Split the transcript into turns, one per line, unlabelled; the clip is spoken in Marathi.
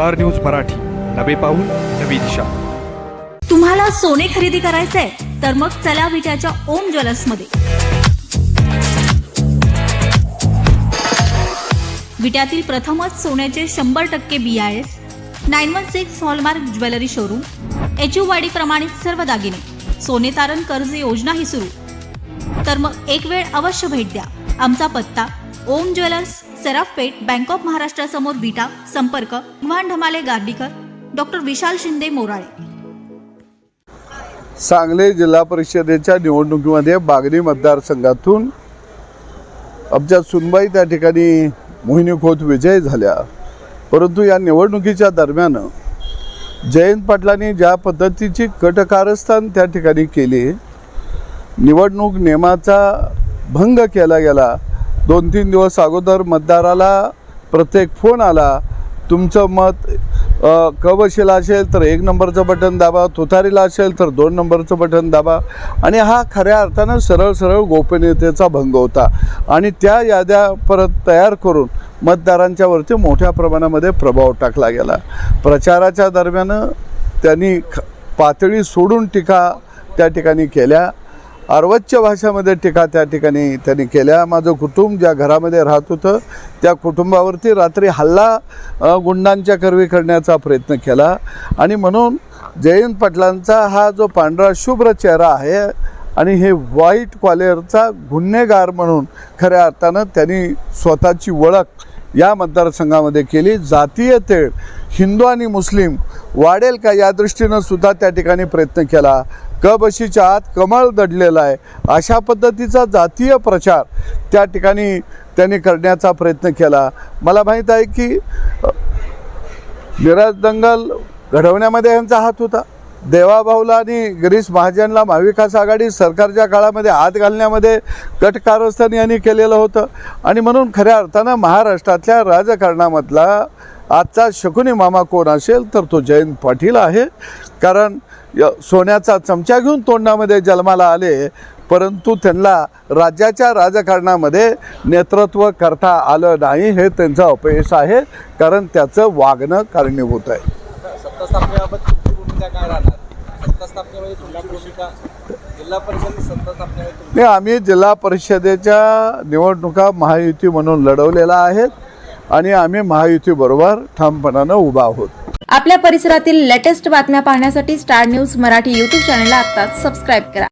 Star news Marathi. नवे पाऊल नवी दिशा.
तुम्हाला सोने खरेदी करायचंय तर मग चला विट्याच्या ओम ज्वेलर्समध्ये. विट्यातील प्रथमच सोन्याचे शंभर टक्के B I S nine one six hallmark jewellery showroom H U वाडी प्रमाणित सर्व दागिने सोने तारण कर्ज योजनाही सुरू. तर मग एक वेळ अवश्य भेट द्या. आमचा पत्ता Om jewellers Sarafpeth bank of महाराष्ट्रासमोर Vita संपर्क भगवान ढमाले गार्डीकर डॉक्टर विशाल शिंदे मोराळे.
सांगली जिल्हा परिषदेच्या निवडणुकीमध्ये बागरी मतदारसंघातून आमच्या सुनबाई त्या ठिकाणी मोहिनी खोत विजय झाल्या. परंतु या निवडणुकीच्या दरम्यान जयंत पाटलांनी ज्या पद्धतीची कटकारस्थान त्या ठिकाणी केली निवडणूक नियमाचा भंग केला गेला दोन तीन दिवस अगोदर मतदाराला प्रत्येक फोन आला तुमचं मत कवशीला असेल तर एक नंबरचं बटन दाबा तुतारीला असेल तर दोन नंबरचं बटन दाबा. आणि हा खऱ्या अर्थानं सरळ सरळ गोपनीयतेचा भंग होता. आणि त्या याद्या परत तयार करून मतदारांच्या वरती मोठ्या प्रमाणामध्ये प्रभाव टाकला गेला. प्रचाराच्या दरम्यान त्यांनी ख पातळी सोडून टीका त्या ठिकाणी केल्या. अर्वच्य भाषामध्ये टीका त्या ठिकाणी त्यांनी केल्या. माझं कुटुंब ज्या घरामध्ये राहत होतं त्या कुटुंबावरती रात्री हल्ला गुंडांच्या करवी करण्याचा प्रयत्न केला. आणि म्हणून जयंत पाटलांचा हा जो पांढरा शुभ्र चेहरा आहे आणि हे व्हाईट कॉलेरचा गुन्हेगार म्हणून खऱ्या अर्थानं त्यांनी स्वतःची ओळख या मतदारसंघामध्ये केली. जातीय तेळ हिंदू आणि मुस्लिम वाढेल का? या दृष्टीनं सुद्धा त्या ठिकाणी प्रयत्न केला. कबशीच्या आत कमळ दडलेला आहे. अशा पद्धतीचा जातीय प्रचार त्या ठिकाणी त्यांनी करण्याचा प्रयत्न केला. मला माहीत आहे की निराज दंगल घडवण्यामध्ये यांचा हात होता. देवाभाऊला आणि गिरीश महाजनला महाविकास आघाडी सरकारच्या काळामध्ये हात घालण्यामध्ये कटकारस्थान यांनी केलेलं होतं. आणि म्हणून खऱ्या अर्थानं महाराष्ट्रातल्या राजकारणामधला आजचा शकुनी मामा कोण असेल तर तो जयंत पाटील आहे. कारण य- सोन्याचा चमचा घेऊन तोंडामध्ये जन्माला आले परंतु त्यांना राज्याच्या राजकारणामध्ये नेतृत्व करता आलं नाही हे त्यांचं अपयश आहे. कारण त्याचं वागणं कारणीभूत आहे.
स्थापनेमध्ये तुमची भूमिका जिल्हा परिषद सत्ता स्थापनेमध्ये तुमची
नाही आम्ही जिल्हा परिषदेच्या निवडणुका महायुती म्हणून लढवलेल्या आहेत आणि आम्ही महायुतीबरोबर ठामपणानं उभा आहोत.
आपल्या परिसरातील लेटेस्ट बातम्या पाहण्यासाठी स्टार न्यूज मराठी यूट्यूब चॅनलला आत्ताच सबस्क्राईब करा.